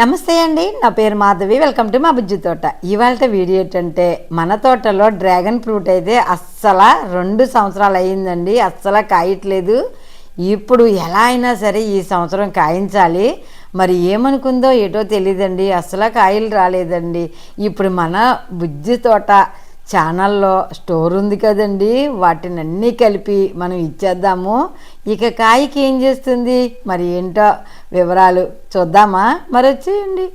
నమస్తే అండి నా పేరు మాధవి వెల్కమ్ టు మా బుజ్జి తోట. ఇవాళ వీడియో ఏంటంటే మన తోటలో డ్రాగన్ ఫ్రూట్ అయితే అస్సలు రెండు సంవత్సరాలు అయ్యిందండి అస్సలు కాయట్లేదు. ఇప్పుడు ఎలా అయినా సరే ఈ సంవత్సరం కాయించాలి. మరి ఏమనుకుందో ఏటో తెలియదండి అస్సలు కాయలు రాలేదండి. ఇప్పుడు మన బుజ్జి తోట ఛానల్లో స్టోర్ ఉంది కదండి. వాటిని అన్నీ కలిపి మనం ఇచ్చేద్దాము. ఇక కాయకి ఏం చేస్తుంది? మరి ఏంటో వివరాలు చూద్దామా? మరి వచ్చేయండి.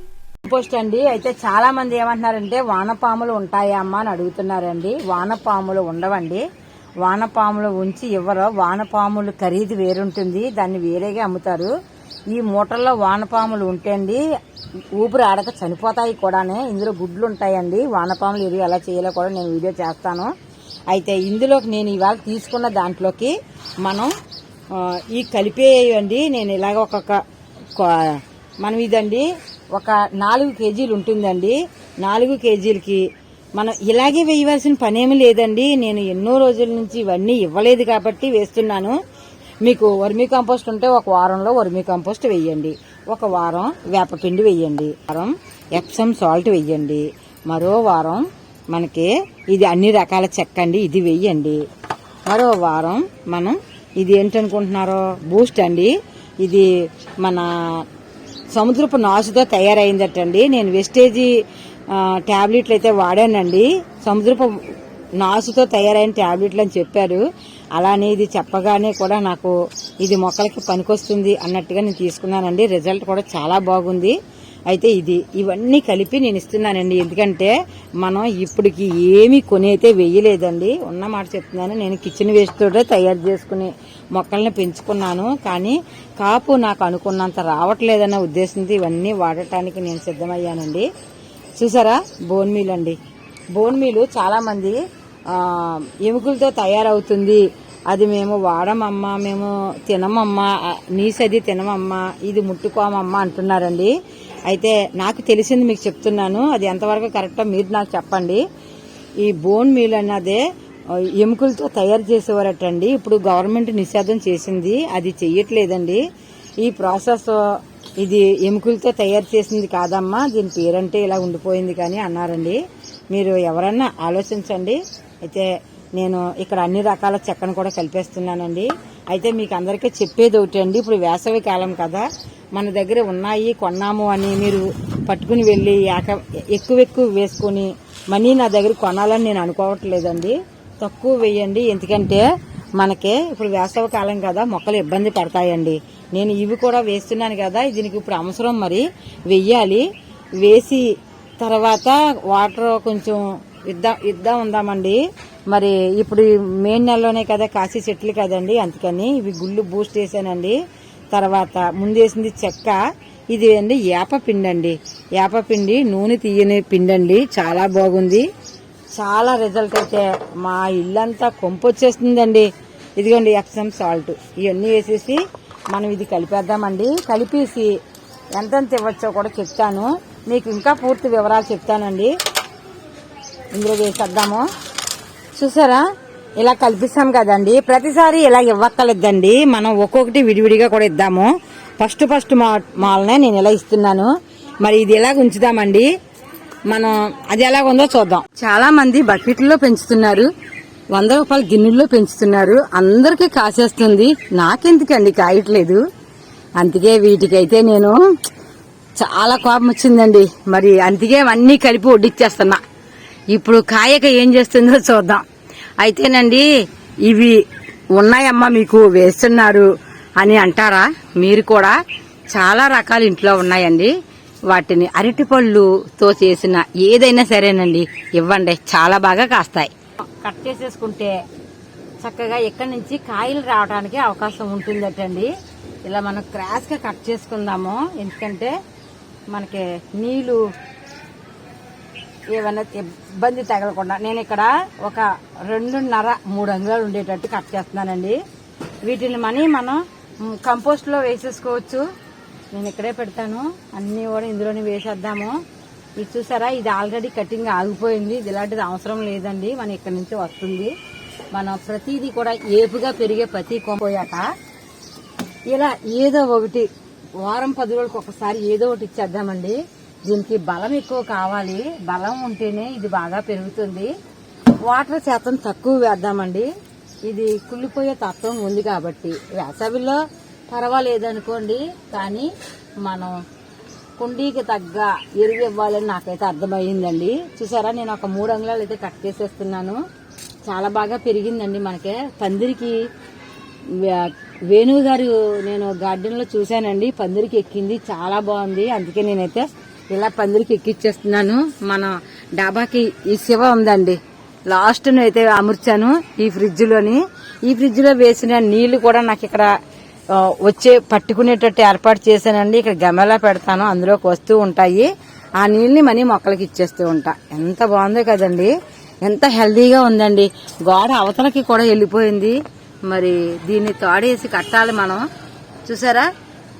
పోస్ట్ అండి. అయితే చాలా మంది ఏమంటున్నారంటే వానపాములు ఉంటాయా అమ్మా అని అడుగుతున్నారండి. వానపాములు ఉండవండి. వానపాములు ఉంచి ఇవ్వరు. వానపాములు ఖరీదు వేరుంటుంది. దాన్ని వేరేగా అమ్ముతారు. ఈ మూటల్లో వానపాములు ఉంటే అండి ఊపిరి ఆడక చనిపోతాయి కూడానే. ఇందులో గుడ్లు ఉంటాయండి. వానపాములు ఎరువు ఎలా చేయాలో కూడా నేను వీడియో చేస్తాను. అయితే ఇందులోకి నేను ఇవాళ తీసుకున్న దాంట్లోకి మనం ఈ కలిపేయండి. నేను ఇలాగ ఒక మనం ఇదండి ఒక నాలుగు కేజీలు ఉంటుందండి. నాలుగు కేజీలకి మనం ఇలాగే వేయవలసిన పనేమి లేదండి. నేను ఎన్నో రోజుల నుంచి ఇవన్నీ ఇవ్వలేదు కాబట్టి వేస్తున్నాను. మీకు వర్మీ కంపోస్ట్ ఉంటే ఒక వారంలో వర్మీ కంపోస్ట్ వేయండి. ఒక వారం వేపపిండి వేయండి. వారం ఎప్సమ్ సాల్ట్ వేయండి. మరో వారం మనకి ఇది అన్ని రకాల చెక్క అండి ఇది వెయ్యండి మరో వారం మనం ఇది ఏంటనుకుంటున్నారో? బూస్ట్ అండి. ఇది మన సముద్రపు నాసుతో తయారైందటండి. నేను వెస్టేజీ ట్యాబ్లెట్లు అయితే వాడానండి. సముద్రపు నాసుతో తయారైన ట్యాబ్లెట్లు అని చెప్పారు. అలానే ఇది చెప్పగానే కూడా నాకు ఇది మొక్కలకి పనికొస్తుంది అన్నట్టుగా నేను తీసుకున్నానండి. రిజల్ట్ కూడా చాలా బాగుంది. అయితే ఇది ఇవన్నీ కలిపి నేను ఇస్తున్నానండి. ఎందుకంటే మనం ఇప్పటికి ఏమీ కొనైతే వేయలేదండి. ఉన్న మాట చెప్తున్నాను. నేను కిచెన్ వేస్ట్ తోటే తయారు చేసుకుని మొక్కల్ని పెంచుకున్నాను. కానీ కాపు నాకు అనుకున్నంత రావట్లేదన్న ఉద్దేశంతో ఇవన్నీ వాడటానికి నేను సిద్ధమయ్యానండి. చూసారా? బోన్ మీల్ అండి. బోన్ మీలు చాలామంది ఎముకలతో తయారవుతుంది. అది మేము వాడమమ్మా మేము తినమమ్మా నీసది తినమమ్మా ఇది ముట్టుకోమమ్మా అంటున్నారండి. అయితే నాకు తెలిసింది మీకు చెప్తున్నాను అది ఎంతవరకు కరెక్టో మీరు నాకు చెప్పండి. ఈ బోన్ మీల్ అన్నదే ఎముకలతో తయారు చేసేవారటండి. ఇప్పుడు గవర్నమెంట్ నిషేధం చేసింది అది చెయ్యట్లేదండి. ఈ ప్రాసెస్ ఇది ఎముకలతో తయారు చేసింది కాదమ్మా దీని పేరంటే ఇలా ఉండిపోయింది కానీ అన్నారండి. మీరు ఎవరన్నా ఆలోచించండి. అయితే నేను ఇక్కడ అన్ని రకాల చెక్కను కూడా కలిపేస్తున్నానండి. అయితే మీకు అందరికీ చెప్పేది ఒకటి అండి ఇప్పుడు వేసవి కాలం కదా మన దగ్గర ఉన్నాయి కొన్నాము అని మీరు పట్టుకుని వెళ్ళి ఏక ఎక్కువ ఎక్కువ వేసుకొని మనీ నా దగ్గర కొనాలని నేను అనుకోవట్లేదండి. తక్కువ వేయండి ఎందుకంటే మనకి ఇప్పుడు వేసవి కాలం కదా మొక్కలు ఇబ్బంది పడతాయండి. నేను ఇవి కూడా వేస్తున్నాను కదా దీనికి ఇప్పుడు అవసరం మరి వెయ్యాలి. వేసి తర్వాత వాటర్ కొంచెం ఇద్దాం ఇద్దాం ఉందామండి. మరి ఇప్పుడు మెయిన్ మే నెలలోనే కదా కాశీ చెట్లు కదండి అందుకని ఇవి గుళ్ళు బూస్ట్ వేసానండి తర్వాత ముందేసింది చెక్క ఇది అండి ఏప పిండి అండి పిండి నూనె తీయని పిండి అండి చాలా బాగుంది. చాలా రిజల్ట్ అయితే మా ఇల్లంతా కొంపు వచ్చేస్తుందండి. ఇదిగోండి ఎక్సమ్ సాల్ట్ ఇవన్నీ వేసేసి మనం ఇది కలిపేద్దామండి. కలిపేసి ఎంతెంత ఇవ్వచ్చో కూడా చెప్తాను. మీకు ఇంకా పూర్తి వివరాలు చెప్తానండి. ఇందులో వేసేద్దాము చూసారా? ఇలా కల్పిస్తాం కదండి. ప్రతిసారి ఇలా ఇవ్వక్కలేదండి మనం ఒక్కొక్కటి విడివిడిగా కూడా ఇద్దాము. ఫస్ట్ ఫస్ట్ మా మాలనే నేను ఇలా ఇస్తున్నాను. మరి ఇది ఎలాగ ఉంచుదామండి? మనం అది ఎలాగ ఉందో చూద్దాం. చాలా మంది బకెట్లో పెంచుతున్నారు. వంద రూపాయల గిన్నెల్లో పెంచుతున్నారు. అందరికీ కాసేస్తుంది. నాకెందుకండి కాయట్లేదు? అందుకే వీటికైతే నేను చాలా కోపం వచ్చిందండి. మరి అందుకే అన్నీ కలిపి వడ్డిచ్చేస్తున్నా. ఇప్పుడు కాయక ఏం చేస్తుందో చూద్దాం. అయితేనండి ఇవి ఉన్నాయమ్మా మీకు వేస్తున్నారు అని అంటారా? మీరు కూడా చాలా రకాలు ఇంట్లో ఉన్నాయండి. వాటిని అరటిపళ్ళుతో చేసిన ఏదైనా సరేనండి. ఇవ్వండి చాలా బాగా కాస్తాయి. కట్ చేసేసుకుంటే చక్కగా ఇక్కడ నుంచి కాయలు రావడానికి అవకాశం ఉంటుందటండి. ఇలా మనం క్రాస్గా కట్ చేసుకుందాము. ఎందుకంటే మనకి నీళ్ళు ఏమైనా ఇబ్బంది తగలకుండా నేను ఇక్కడ ఒక రెండున్నర మూడు అంగుళాలు ఉండేటట్టు కట్ చేస్తున్నానండి. వీటిని మనీ మనం కంపోస్ట్లో కంపోస్ట్లో వేసేసుకోవచ్చు. నేను ఇక్కడే పెడతాను. అన్ని కూడా ఇందులోనే వేసేద్దాము. ఇది చూసారా? ఇది ఆల్రెడీ కటింగ్ ఆగిపోయింది. ఇది ఇలాంటిది అవసరం లేదండి. మన ఇక్కడ నుంచి వస్తుంది. మనం ప్రతిదీ కూడా ఏపుగా పెరిగే ప్రతి కొంపోయాక ఇలా ఏదో ఒకటి వారం పది రోజులకు ఒకసారి ఏదో ఒకటి ఇచ్చేద్దామండి. దీనికి బలం ఎక్కువ కావాలి. బలం ఉంటేనే ఇది బాగా పెరుగుతుంది. వాటర్ శాతం తక్కువ వేద్దామండి. ఇది కుళ్ళిపోయే తత్వం ఉంది కాబట్టి. వేసవిలో పర్వాలేదు అనుకోండి కానీ మనం కుండీకి తగ్గ ఎరువు ఇవ్వాలని నాకైతే అర్థమైందండి. చూసారా నేను ఒక మూడు అంగుళాలు అయితే కట్ చేసేస్తున్నాను. చాలా బాగా పెరిగిందండి మనకి. పందిరికి వేణువు గారు నేను గార్డెన్లో చూశానండి. పందిరికి ఎక్కింది చాలా బాగుంది. అందుకే నేనైతే ఇలా పందిరికి ఎక్కిచ్చేస్తున్నాను. మన డాబాకి ఈ శివ ఉందండి. లాస్ట్ అయితే అమర్చాను ఈ ఫ్రిడ్జ్లోని ఈ ఫ్రిడ్జ్లో వేసిన నీళ్ళు కూడా నాకు ఇక్కడ వచ్చే పట్టుకునేటట్టు ఏర్పాటు చేశానండి. ఇక్కడ గమలా పెడతాను. అందులోకి వస్తూ ఉంటాయి. ఆ నీళ్ళని మనీ మొక్కలకి ఇచ్చేస్తూ ఉంటా. ఎంత బాగుందో కదండి. ఎంత హెల్దీగా ఉందండి. గోడ అవతలకి కూడా వెళ్ళిపోయింది. మరి దీన్ని తాడేసి కట్టాలి మనం. చూసారా?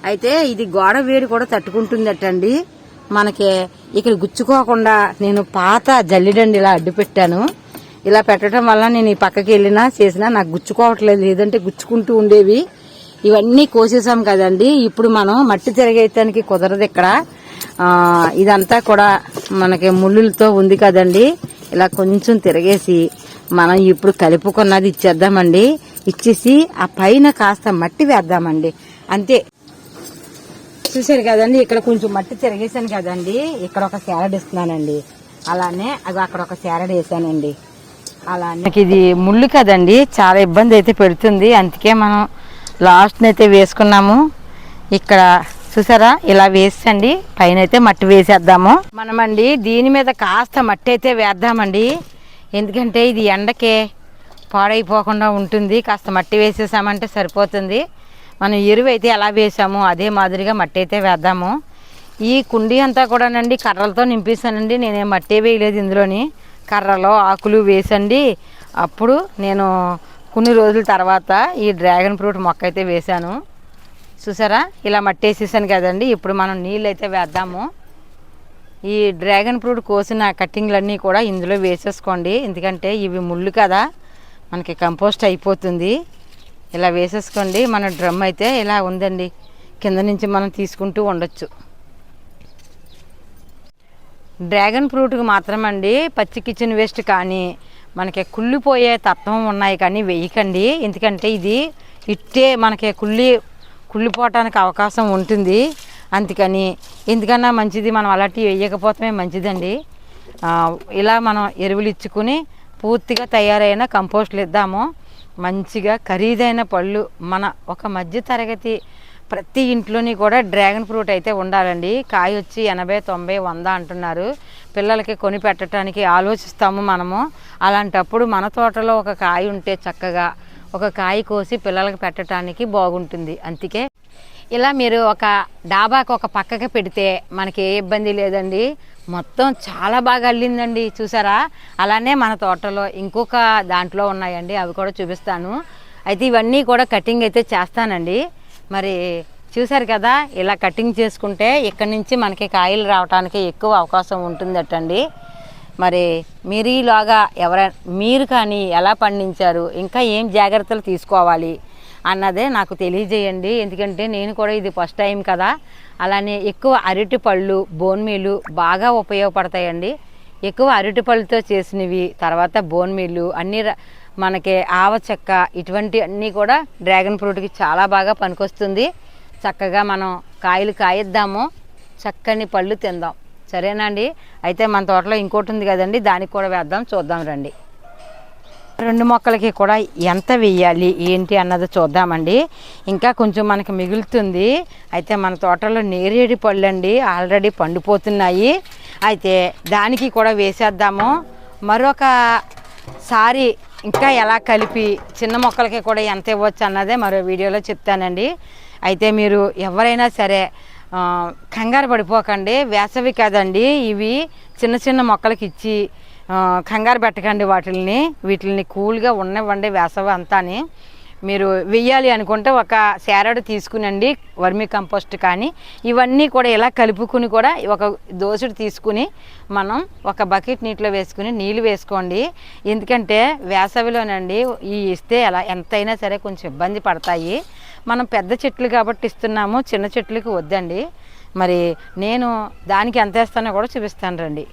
అయితే ఇది గోడ వేడి కూడా తట్టుకుంటుందటండి. మనకి ఇక్కడ గుచ్చుకోకుండా నేను పాత జల్లిడండి ఇలా అడ్డు పెట్టాను. ఇలా పెట్టడం వల్ల నేను ఈ పక్కకి వెళ్ళినా చేసినా నాకు గుచ్చుకోవట్లేదు. లేదంటే గుచ్చుకుంటూ ఉండేవి. ఇవన్నీ కోసేసాం కదండి. ఇప్పుడు మనం మట్టి తిరగేయటానికి కుదరదు ఇక్కడ. ఇదంతా కూడా మనకి ముళ్ళులతో ఉంది కదండి. ఇలా కొంచెం తిరగేసి మనం ఇప్పుడు కలుపుకున్నది ఇచ్చేద్దామండి. ఇచ్చేసి ఆ పైన కాస్త మట్టి వేద్దామండి. అంతే. చూశారు కదండి ఇక్కడ కొంచెం మట్టి తిరగేసాను కదండి. ఇక్కడ ఒక శారడ్ ఇస్తున్నానండి. అలానే అది అక్కడ ఒక శారడ్ వేసానండి. అలానే ఇది ముళ్ళు కదండి చాలా ఇబ్బంది అయితే పెడుతుంది. అందుకే మనం లాస్ట్ని అయితే వేసుకున్నాము. ఇక్కడ చూసారా ఇలా వేసండి. పైన అయితే మట్టి వేసేద్దాము. మనమండి దీని మీద కాస్త మట్టి అయితే వేద్దామండి. ఎందుకంటే ఇది ఎండకే పాడైపోకుండా ఉంటుంది. కాస్త మట్టి వేసేసామంటే సరిపోతుంది. మనం ఎరువు అయితే ఎలా వేసామో అదే మాదిరిగా మట్టి అయితే వేద్దాము. ఈ కుండీ అంతా కూడానండి కర్రలతో నింపేసానండి నేను మట్టే వేయలేదు ఇందులోని. కర్రలో ఆకులు వేసండి. అప్పుడు నేను కొన్ని రోజుల తర్వాత ఈ డ్రాగన్ ఫ్రూట్ మొక్క అయితే వేశాను. చూసారా? ఇలా మట్టి వేసేసాను కదండి. ఇప్పుడు మనం నీళ్ళు అయితే వేద్దాము. ఈ డ్రాగన్ ఫ్రూట్ కోసిన కట్టింగ్లన్నీ కూడా ఇందులో వేసేసుకోండి. ఎందుకంటే ఇవి ముళ్ళు కదా. మనకి కంపోస్ట్ అయిపోతుంది. ఇలా వేసేసుకోండి. మన డ్రమ్ అయితే ఇలా ఉందండి. కింద నుంచి మనం తీసుకుంటూ ఉండొచ్చు డ్రాగన్ ఫ్రూట్కి మాత్రమండి పచ్చి కిచెన్ వేస్ట్ కానీ మనకి కుళ్ళిపోయే తత్వం ఉన్నాయి కానీ వేయకండి. ఎందుకంటే ఇది ఇట్టే మనకి కుళ్ళి కుళ్ళిపోవటానికి అవకాశం ఉంటుంది. అందుకని ఎందుకన్నా మంచిది మనం అలాంటివి వేయకపోతే మంచిదండి. ఇలా మనం ఎరువులు ఇచ్చుకుని పూర్తిగా తయారైన కంపోస్ట్లు ఇద్దాము. మంచిగా ఖరీదైన పళ్ళు మన ఒక మధ్య తరగతి ప్రతి ఇంట్లోని కూడా డ్రాగన్ ఫ్రూట్ అయితే ఉండాలండి. కాయ వచ్చి ఎనభై తొంభై వంద అంటున్నారు. పిల్లలకి కొని పెట్టడానికి ఆలోచిస్తాము మనము. అలాంటప్పుడు మన తోటలో ఒక కాయ ఉంటే చక్కగా ఒక కాయ కోసి పిల్లలకి పెట్టడానికి బాగుంటుంది. అందుకే ఇలా మీరు ఒక డాబాకు ఒక పక్కకి పెడితే మనకి ఏ ఇబ్బంది లేదండి. మొత్తం చాలా బాగా అల్లిందండి చూసారా? అలానే మన తోటలో ఇంకొక దాంట్లో ఉన్నాయండి అవి కూడా చూపిస్తాను. అయితే ఇవన్నీ కూడా కటింగ్ అయితే చేస్తానండి. మరి చూసారు కదా ఇలా కటింగ్ చేసుకుంటే ఇక్కడ నుంచి మనకి కాయలు రావడానికి ఎక్కువ అవకాశం ఉంటుందటండి. మరి మీరు ఈలోగా ఎవరైనా మీరు కానీ ఎలా పండించారు ఇంకా ఏం జాగ్రత్తలు తీసుకోవాలి అన్నదే నాకు తెలియజేయండి. ఎందుకంటే నేను కూడా ఇది ఫస్ట్ టైం కదా అలానే ఎక్కువ అరటి పళ్ళు బోన్మీలు బాగా ఉపయోగపడతాయండి. ఎక్కువ అరటి పళ్ళుతో చేసినవి తర్వాత బోన్మీలు అన్ని ర- మనకి ఆవ చెక్క ఇటువంటి అన్నీ కూడా డ్రాగన్ ఫ్రూట్కి చాలా బాగా పనికొస్తుంది. చక్కగా మనం కాయలు కాయిద్దాము చక్కని పళ్ళు తిందాం. సరేనా అండి? అయితే మన తోటలో ఇంకోటి ఉంది కదండి దానికి కూడా వేద్దాం చూద్దాం రండి. రెండు మొక్కలకి కూడా ఎంత వెయ్యాలి ఏంటి అన్నది చూద్దామండి. ఇంకా కొంచెం మనకి మిగులుతుంది. అయితే మన తోటలో నేరేడు పళ్ళు అండి ఆల్రెడీ పండిపోతున్నాయి. అయితే దానికి కూడా వేసేద్దాము. మరొక సారి ఇంకా ఎలా కలిపి చిన్న మొక్కలకి కూడా ఎంత ఇవ్వచ్చు అన్నదే మరో వీడియోలో చెప్తానండి. అయితే మీరు ఎవరైనా సరే కంగారు పడిపోకండి. వేసవి కదండి ఇవి. చిన్న చిన్న మొక్కలకి ఇచ్చి కంగారు పెట్టకండి వాటిల్ని. వీటిని కూల్గా ఉన్నవ్వండి వేసవి అంతాని. మీరు వెయ్యాలి అనుకుంటే ఒక శారడు తీసుకునండి వర్మి కంపోస్ట్ కానీ. ఇవన్నీ కూడా ఇలా కలుపుకుని కూడా ఒక దోసుడు తీసుకుని మనం ఒక బకెట్ నీటిలో వేసుకుని నీళ్ళు వేసుకోండి. ఎందుకంటే వేసవిలోనండి ఈ ఇస్తే ఎలా ఎంతైనా సరే కొంచెం ఇబ్బంది పడతాయి. మనం పెద్ద చెట్లు కాబట్టి ఇస్తున్నాము చిన్న చెట్లకి వద్దండి. మరి నేను దానికి ఎంత వేస్తానో కూడా చూపిస్తాను రండి.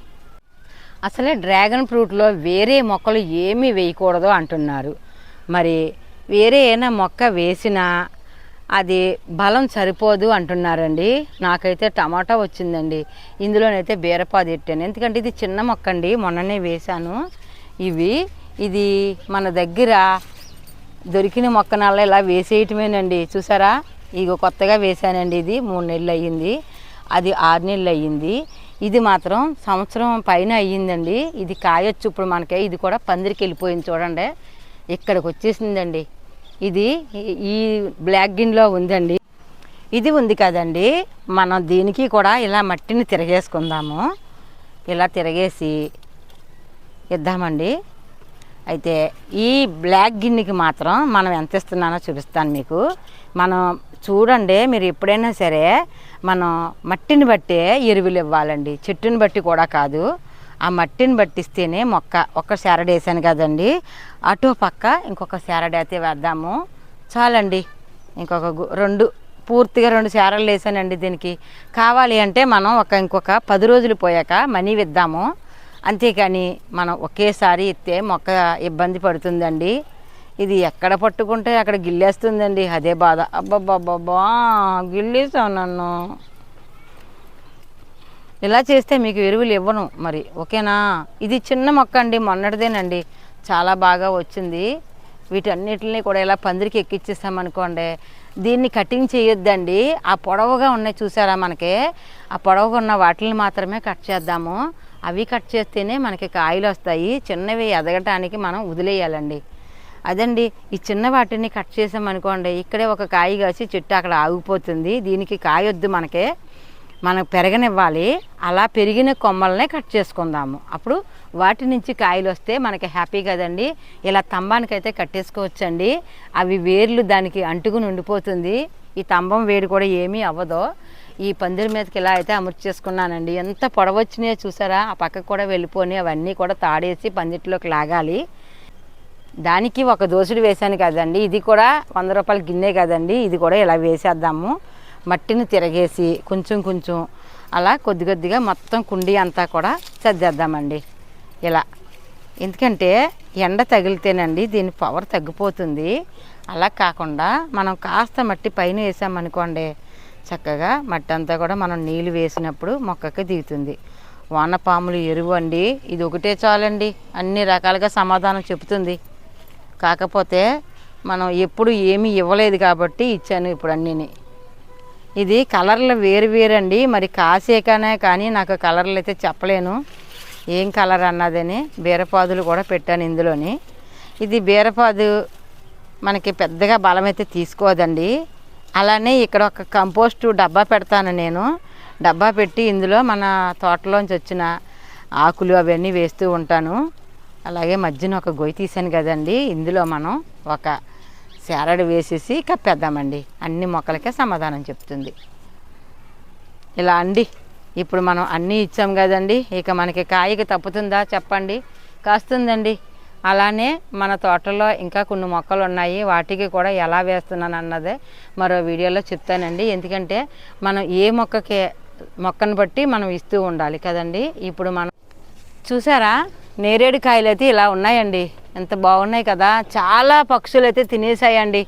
అసలే డ్రాగన్ ఫ్రూట్లో వేరే మొక్కలు ఏమీ వేయకూడదు అంటున్నారు. మరి వేరే ఏమైనా మొక్క వేసినా అది బలం సరిపోదు అంటున్నారండి. నాకైతే టమాటా వచ్చిందండి. ఇందులోనైతే బీరపాది ఎట్టాను. ఎందుకంటే ఇది చిన్న మొక్క అండి మొన్ననే వేశాను. ఇవి ఇది మన దగ్గర దొరికిన మొక్కనల్లా ఇలా వేసేయటమేనండి. చూసారా? ఇగో కొత్తగా వేసానండి ఇది. మూడు నెలలు అయ్యింది అది ఆరు నెలలు అయ్యింది ఇది మాత్రం సంవత్సరం పైన అయ్యిందండి. ఇది కాయొచ్చు. ఇప్పుడు మనకి ఇది కూడా పందిరికి వెళ్ళిపోయింది చూడండి. ఇక్కడికి వచ్చేసిందండి. ఇది ఈ- ఈ బ్లాక్ గిన్లో ఉందండి. ఇది ఉంది కదండి. మనం దీనికి కూడా ఇలా మట్టిని తిరగేసుకుందాము. ఇలా తిరగేసి ఇద్దామండి. అయితే ఈ బ్లాక్ గిన్నెకి మాత్రం మనం ఎంత ఇస్తున్నానో చూపిస్తాను మీకు. మనం చూడండి మీరు ఎప్పుడైనా సరే మనం మట్టిని బట్టే ఎరువులు ఇవ్వాలండి. చెట్టుని బట్టి కూడా కాదు. ఆ మట్టిని బట్టిస్తేనే మొక్క ఒక్క శారడ వేసాను కదండి. అటు పక్క ఇంకొక శారడ అయితే వేద్దాము. చాలండి. ఇంకొక రెండు పూర్తిగా రెండు శారలు వేసానండి దీనికి. కావాలి అంటే మనం ఒక ఇంకొక పది రోజులు పోయాక మనీ ఇద్దాము అంతేకాని మనం ఒకేసారి ఇస్తే మొక్క ఇబ్బంది పడుతుందండి. ఇది ఎక్కడ పట్టుకుంటే అక్కడ గిల్లేస్తుందండి. అదే బాధ. అబ్బబ్బబ్బబ్బా గిల్లేసావు నన్ను. ఇలా చేస్తే మీకు ఎరువులు ఇవ్వను. మరి ఓకేనా? ఇది చిన్న మొక్క అండి మొన్నటిదేనండి. చాలా బాగా వచ్చింది. వీటన్నిటిని కూడా ఇలా పందిరికి ఎక్కిచ్చేస్తామనుకోండి దీన్ని కటింగ్ చేయొద్దండి. ఆ పొడవుగా ఉన్నాయి చూసారా మనకి? ఆ పొడవుగా ఉన్న వాటిని మాత్రమే కట్ చేద్దాము. అవి కట్ చేస్తేనే మనకి కాయలు వస్తాయి. చిన్నవి ఎదగటానికి మనం వదిలేయాలండి. అదండి ఈ చిన్న వాటిని కట్ చేసామనుకోండి ఇక్కడే ఒక కాయ కాసి చెట్టు అక్కడ ఆగిపోతుంది. దీనికి కాయొద్దు మనకే. మనం పెరగనివ్వాలి. అలా పెరిగిన కొమ్మలనే కట్ చేసుకుందాము. అప్పుడు వాటి నుంచి కాయలు వస్తే మనకి హ్యాపీ కదండి. ఇలా స్తంభానికైతే కట్టేసుకోవచ్చండి. అవి వేర్లు దానికి అంటుకుని ఉండిపోతుంది. ఈ స్తంభం వేడి కూడా ఏమీ అవ్వదు. ఈ పందిరి మీదకి ఇలా అయితే అమర్చేసుకున్నానండి ఎంత పొడవచ్చినాయో చూసారా? ఆ పక్కకు కూడా వెళ్ళిపోయి అవన్నీ కూడా తాడేసి పందిట్లోకి లాగాలి. దానికి ఒక దోసుడు వేశాను కదండి. ఇది కూడా వంద రూపాయల గిన్నె కదండి. ఇది కూడా ఇలా వేసేద్దాము. మట్టిని తిరగేసి కొంచెం కొంచెం అలా కొద్ది కొద్దిగా మొత్తం కుండీ అంతా కూడా సర్దేద్దామండి ఇలా. ఎందుకంటే ఎండ తగిలితేనండి దీని పవర్ తగ్గిపోతుంది. అలా కాకుండా మనం కాస్త మట్టి పైన వేసామనుకోండి చక్కగా మట్టి అంతా కూడా మనం నీళ్ళు వేసినప్పుడు మొక్కకి దిగుతుంది. వానపాములు ఎరువు అండి. ఇది ఒకటే చాలండి. అన్ని రకాలుగా సమాధానం చెబుతుంది. కాకపోతే మనం ఎప్పుడు ఏమీ ఇవ్వలేదు కాబట్టి ఇచ్చాను ఇప్పుడు అన్నీని. ఇది కలర్లు వేరు వేరండి. మరి కాసేకనే కానీ నాకు కలర్లు అయితే చెప్పలేను. ఏం కలర్ అన్నదని బీరపాదులు కూడా పెట్టాను ఇందులోని. ఇది బీరపాదు మనకి పెద్దగా బలం అయితే తీసుకోదండి. అలానే ఇక్కడ ఒక కంపోస్టు డబ్బా పెడతాను నేను. డబ్బా పెట్టి ఇందులో మన తోటలోంచి వచ్చిన ఆకులు అవన్నీ వేస్తూ ఉంటాను. అలాగే మధ్యన ఒక గొయ్యి తీసాను కదండి. ఇందులో మనం ఒక శారడ్ వేసేసి కప్పేద్దామండి. అన్ని మొక్కలకే సమాధానం చెప్తుంది. ఇలా అండి. ఇప్పుడు మనం అన్నీ ఇచ్చాం కదండి. ఇక మనకి కాయకి తప్పుతుందా చెప్పండి. కాస్తుందండి. అలానే మన తోటలో ఇంకా కొన్ని మొక్కలు ఉన్నాయి. వాటికి కూడా ఎలా వేస్తున్నాను అన్నదే మరో వీడియోలో చెప్తానండి. ఎందుకంటే మనం ఏ మొక్కకి మొక్కను బట్టి మనం ఇస్తూ ఉండాలి కదండి. ఇప్పుడు మనం చూసారా? నేరేడు కాయలు అయితే ఇలా ఉన్నాయండి. ఎంత బాగున్నాయి కదా. చాలా పక్షులు అయితే తినేసాయండి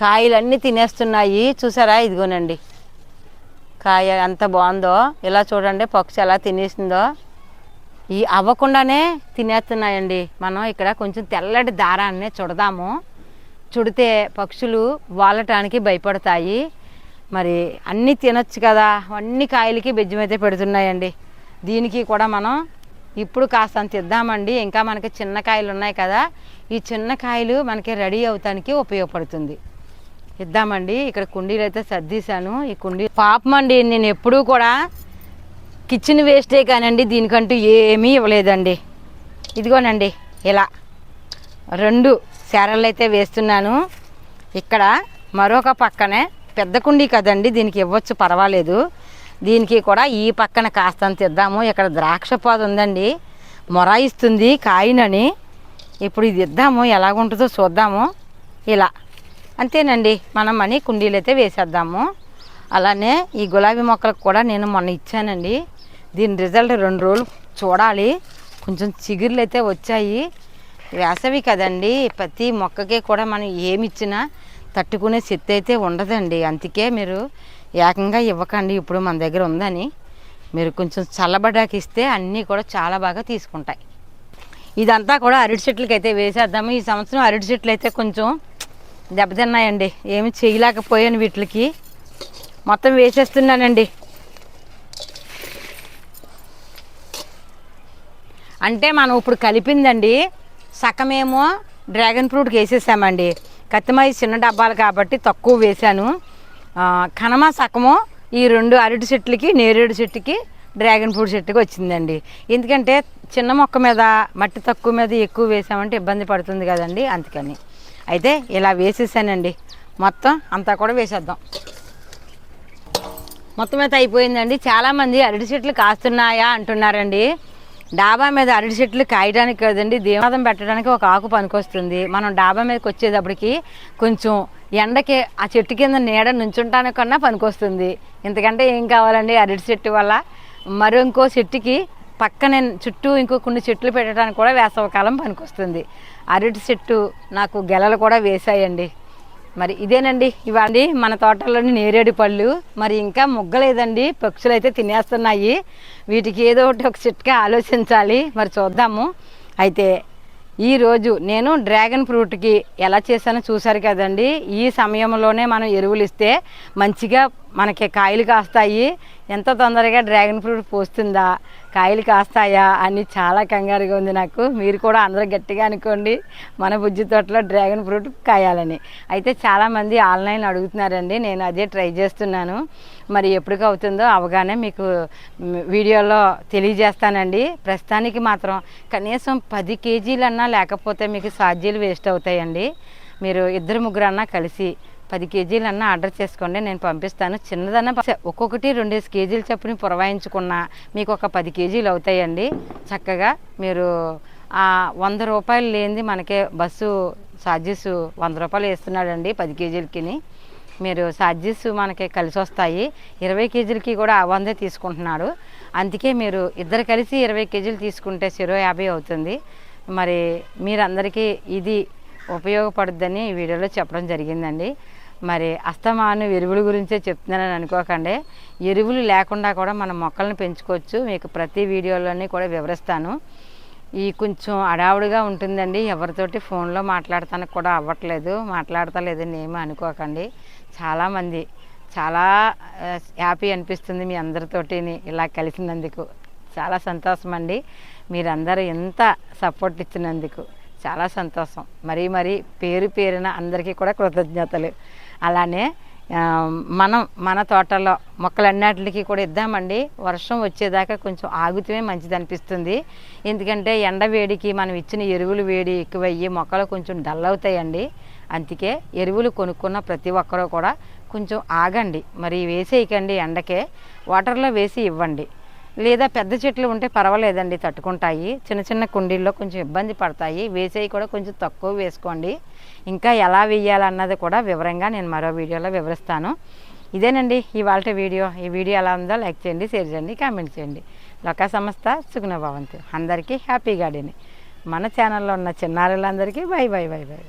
కాయలన్నీ తినేస్తున్నాయి. చూసారా? ఇదిగోనండి. కాయ ఎంత బాగుందో. ఇలా చూడండి పక్షి ఎలా తినేసిందో. ఈ అవ్వకుండానే తినేస్తున్నాయండి. మనం ఇక్కడ కొంచెం తెల్లటి దారాన్ని చుడదాము. చుడితే పక్షులు వాలటానికి భయపడతాయి. మరి అన్నీ తినొచ్చు కదా. అన్ని కాయలకి బెజ్జమైతే పెడుతున్నాయండి. దీనికి కూడా మనం ఇప్పుడు కాస్తంత ఇద్దామండి. ఇంకా మనకి చిన్న కాయలు ఉన్నాయి కదా ఈ చిన్న కాయలు మనకి రెడీ అవుతానికి ఉపయోగపడుతుంది. ఇద్దామండి. ఇక్కడ కుండీలు అయితే సర్దీశాను. ఈ కుండీ పాపం అండి నేను ఎప్పుడూ కూడా కిచెన్ వేస్టే కానండి దీనికంటూ ఏమీ ఇవ్వలేదండి. ఇదిగోనండి ఇలా రెండు శారలు అయితే వేస్తున్నాను. ఇక్కడ మరొక పక్కనే పెద్ద కుండీ కదండి దీనికి ఇవ్వచ్చు పర్వాలేదు. దీనికి కూడా ఈ పక్కన కాస్తంత ఇద్దాము. ఇక్కడ ద్రాక్ష పాదు ఉందండి. మొరాయిస్తుంది కాయనని. ఇప్పుడు ఇది ఇద్దాము. ఎలాగుంటుందో చూద్దాము. ఇలా. అంతేనండి. మనం మనీ కుండీలు అయితే వేసేద్దాము. అలానే ఈ గులాబీ మొక్కలకు కూడా నేను మొన్న ఇచ్చానండి. దీని రిజల్ట్ రెండు రోజులు చూడాలి. కొంచెం చిగుర్లు అయితే వచ్చాయి. వేసవి కదండి. ప్రతి మొక్కకి కూడా మనం ఏమి ఇచ్చినా తట్టుకునే శక్తి అయితే ఉండదండి. అందుకే మీరు ఏకంగా ఇవ్వకండి ఇప్పుడు మన దగ్గర ఉందని. మీరు కొంచెం చల్లబడ్డాకి ఇస్తే అన్నీ కూడా చాలా బాగా తీసుకుంటాయి. ఇదంతా కూడా అరటి చెట్లకి అయితే వేసేద్దాము. ఈ సంవత్సరం అరటి చెట్లు అయితే కొంచెం దెబ్బతిన్నాయండి ఏమి చేయలేకపోయాను వీటికి. మొత్తం వేసేస్తున్నానండి. అంటే మనం ఇప్పుడు కలిపిందండి సగమేమో డ్రాగన్ ఫ్రూట్కి వేసేసామండి. కత్తిమాయి చిన్న డబ్బాలు కాబట్టి తక్కువ వేశాను. కనమ సగము ఈ రెండు అరటి చెట్లకి నేరేడు చెట్టుకి డ్రాగన్ ఫ్రూట్ చెట్టుకి వచ్చిందండి. ఎందుకంటే చిన్న మొక్క మీద మట్టి తక్కువ మీద ఎక్కువ వేసామంటే ఇబ్బంది పడుతుంది కదండి అందుకని. అయితే ఇలా వేసేసానండి. మొత్తం అంతా కూడా వేసేద్దాం. మొత్తం అయితే అయిపోయిందండి. చాలామంది అరటి చెట్లు కాస్తున్నాయా అంటున్నారండి. డాబా మీద అరటి చెట్లు కాయడానికి కదండి దేవాదం పెట్టడానికి ఒక ఆకు పనికొస్తుంది. మనం డాబా మీదకి వచ్చేటప్పటికి కొంచెం ఎండకి ఆ చెట్టు కింద నీడ నుంచుంటానికి కన్నా పనికొస్తుంది. ఇంతకంటే ఏం కావాలండి? అరటి చెట్టు వల్ల. మరో ఇంకో చెట్టుకి పక్కనే చుట్టూ ఇంకో కొన్ని చెట్లు పెట్టడానికి కూడా వేసవకాలం పనికొస్తుంది. అరటి చెట్టు నాకు గెలలు కూడా వేసాయండి మరి ఇదేనండి. ఇవ్వండి మన తోటలోని నేరేడు పళ్ళు. మరి ఇంకా ముగ్గలేదండి. పక్షులు అయితే తినేస్తున్నాయి. వీటికి ఏదో ఒకటి ఒక చిట్కా ఆలోచించాలి. మరి చూద్దాము. అయితే ఈరోజు నేను డ్రాగన్ ఫ్రూట్కి ఎలా చేశానో చూశారు కదండి. ఈ సమయంలోనే మనం ఎరువులు ఇస్తే మంచిగా మనకి కాయలు కాస్తాయి. ఎంత తొందరగా డ్రాగన్ ఫ్రూట్ పోస్తుందా? కాయలు కాస్తాయా? అని చాలా కంగారుగా ఉంది నాకు. మీరు కూడా అందరూ గట్టిగా అనుకోండి. మన బుజ్జి తోటలో డ్రాగన్ ఫ్రూట్ కాయాలని. అయితే చాలామంది ఆన్లైన్ అడుగుతున్నారండి. నేను అదే ట్రై చేస్తున్నాను. మరి ఎప్పటికి అవుతుందో అవగానే మీకు వీడియోలో తెలియజేస్తానండి. ప్రస్తుతానికి మాత్రం కనీసం పది కేజీలన్నా లేకపోతే మీకు సాధ్యలు వేస్ట్ అవుతాయండి. మీరు ఇద్దరు ముగ్గురు అన్నా కలిసి పది కేజీలన్నా ఆర్డర్ చేసుకోండి నేను పంపిస్తాను. చిన్నదన్నా ఒక్కొక్కటి రెండేసి కేజీలు చప్పుని పురవాయించుకున్నా. మీకు ఒక పది కేజీలు అవుతాయండి. చక్కగా మీరు వంద రూపాయలు లేనిది మనకే బస్సు ఛార్జెస్ వంద రూపాయలు వేస్తున్నాడండి పది కేజీలకి మీరు ఛార్జెస్ మనకి కలిసి వస్తాయి. ఇరవై కేజీలకి కూడా వందే తీసుకుంటున్నాడు. అందుకే మీరు ఇద్దరు కలిసి ఇరవై కేజీలు తీసుకుంటే సిరో యాభై అవుతుంది. మరి మీరందరికీ ఇది ఉపయోగపడుద్దని ఈ వీడియోలో చెప్పడం జరిగిందండి. మరి అస్తమాను ఎరువుల గురించే చెప్తున్నానని అనుకోకండి. ఎరువులు లేకుండా కూడా మనం మొక్కలను పెంచుకోవచ్చు. మీకు ప్రతి వీడియోలోని కూడా వివరిస్తాను. ఈ కొంచెం అడావుడిగా ఉంటుందండి. ఎవరితోటి ఫోన్లో మాట్లాడటానికి కూడా అవ్వట్లేదు. మాట్లాడతలేదని ఏమీ అనుకోకండి. చాలామంది చాలా హ్యాపీ అనిపిస్తుంది మీ అందరితోటిని ఇలా కలిసినందుకు. చాలా సంతోషం అండి. మీరందరూ ఎంత సపోర్ట్ ఇచ్చినందుకు. చాలా సంతోషం. మరీ మరీ పేరు పేరిన అందరికీ కూడా కృతజ్ఞతలు. అలానే మనం మన తోటలో మొక్కలన్నిటికి కూడా ఇద్దామండి. వర్షం వచ్చేదాకా కొంచెం ఆగితే మంచిది అనిపిస్తుంది ఎందుకంటే ఎండ వేడికి మనం ఇచ్చిన ఎరువులు వేడి ఎక్కువయ్యి మొక్కలు కొంచెం డల్ అవుతాయండి. అందుకే ఎరువులు కొనుక్కున్న ప్రతి ఒక్కరూ కూడా కొంచెం ఆగండి. మరి వేసేయకండి ఎండకే. వాటర్లో వేసి ఇవ్వండి. లేదా పెద్ద చెట్లు ఉంటే పర్వాలేదండి తట్టుకుంటాయి. చిన్న చిన్న కుండీల్లో కొంచెం ఇబ్బంది పడతాయి. వేసేవి కూడా కొంచెం తక్కువ వేసుకోండి. ఇంకా ఎలా వేయాలన్నది కూడా వివరంగా నేను మరో వీడియోలో వివరిస్తాను. ఇదేనండి ఇవాళ వీడియో. ఈ వీడియో ఎలా ఉందో లైక్ చేయండి షేర్ చేయండి కామెంట్ చేయండి. లొకా సంస్థ సుగుణ భవంతి. అందరికీ హ్యాపీ గార్డెన్ మన ఛానల్లో ఉన్న చిన్నారులందరికీ బై బై బై బై.